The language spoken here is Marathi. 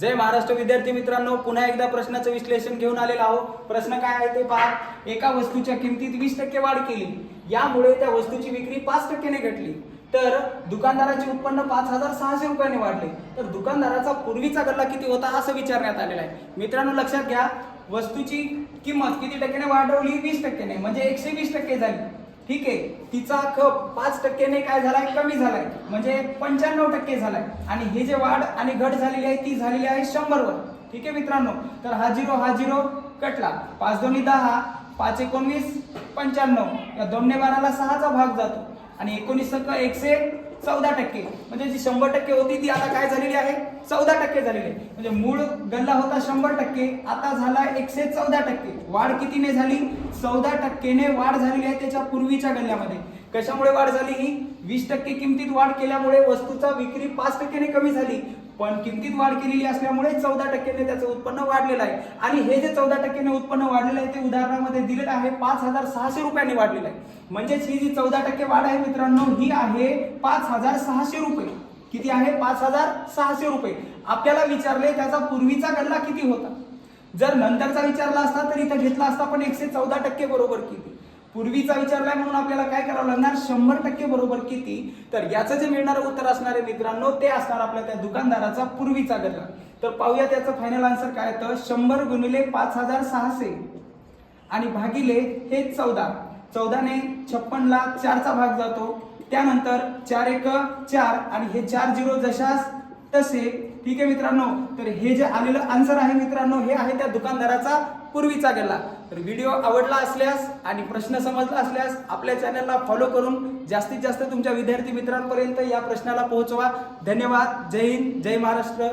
जय महाराष्ट्र. विद्यार्थी मित्रांनो पुन्हा एकदा प्रश्नाचं विश्लेषण घेऊन आलेलो आहोत. प्रश्न काय आहे ते पहा. एका वस्तूच्या किमतीत वीस टक्के वाढ केली. यामुळे त्या वस्तूची विक्री पाच टक्क्याने घटली. तर दुकानदाराचे उत्पन्न पाच हजार सहाशे रुपयाने वाढले. तर दुकानदाराचा पूर्वीचा गल्ला किती होता असं विचारण्यात आलेला आहे. मित्रांनो लक्षात घ्या. वस्तूची किंमत किती टक्क्याने वाढवली? वीस टक्क्याने. म्हणजे एकशे वीस टक्के झाली. ठीक आहे तिचा खप पाच टक्क्याने काय झालाय कमी झालाय. म्हणजे पंच्याण्णव टक्के झालाय. आणि हे जे वाढ आणि घट झालेली आहे ती झालेली आहे शंभर वर ठीक आहे मित्रांनो? तर हा झिरो हा झिरो कटला. पाच दोन्ही दहा पाच एकोणवीस पंच्याण्णव. या दोनने बाराला सहाचा भाग जातो. आणि एकोणीस सक एकशे चौदा टक्के. म्हणजे जी शंभर टक्के होती ती आता काय झालेली आहे? चौदा टक्के झालेली आहे. म्हणजे मूळ गल्ला होता शंभर टक्के आता झाला एकशे चौदा टक्के. वाढ कितीने झाली? चौदा टक्केने वाढ झालेली आहे त्याच्या पूर्वीच्या गल्ल्यामध्ये. कशामुळे वाढ झाली ही? वीस टक्के किमतीत वाढ केल्यामुळे वस्तूचा विक्री पाच टक्क्याने कमी झाली. पण किमतीत वाढ केलेली असल्यामुळे चौदा टक्क्याने त्याचं उत्पन्न वाढलेलं आहे. आणि हे जे चौदा टक्क्याने उत्पन्न वाढलेलं आहे ते उदाहरणामध्ये दिलेलं आहे पाच हजार सहाशे रुपयांनी वाढलेलं आहे. म्हणजेच ही जी चौदा टक्के वाढ आहे मित्रांनो ही आहे पाच हजार सहाशे रुपये. किती आहे? पाच हजार सहाशे रुपये. आपल्याला विचारले त्याचा पूर्वीचा गल्ला किती होता? जर नंतरचा विचारला असता तर इथं घेतला असता पण एकशे चौदा टक्के बरोबर किती? पूर्वीचा विचारलाय म्हणून आपल्याला काय करावं लागणार? शंभर टक्के बरोबर किती? तर याचं जे मिळणारं उत्तर असणार आहे मित्रांनो ते असणार आपल्या त्या दुकानदाराचा पूर्वीचा गल्ला तर पाहूया त्याचं फायनल आन्सर काय येतं शंभर गुणिले पाच हजार सहाशे. आणि भागिले हे चौदा. चौदाने छप्पनला चारचा भाग जातो. त्यानंतर चार एक चार आणि हे चार झिरो जशास तसे. ठीक आहे मित्रांनो? तर हे जे आलेलं आन्सर आहे मित्रांनो हे आहे त्या दुकानदाराचा पूर्वीचा गेला. तर व्हिडिओ आवडला असल्यास आणि प्रश्न समजला असल्यास आपल्या चॅनलला फॉलो करून जास्तीत जास्त तुमच्या विद्यार्थी मित्रांपर्यंत या प्रश्नाला पोहोचवा. धन्यवाद. जय हिंद. जय महाराष्ट्र.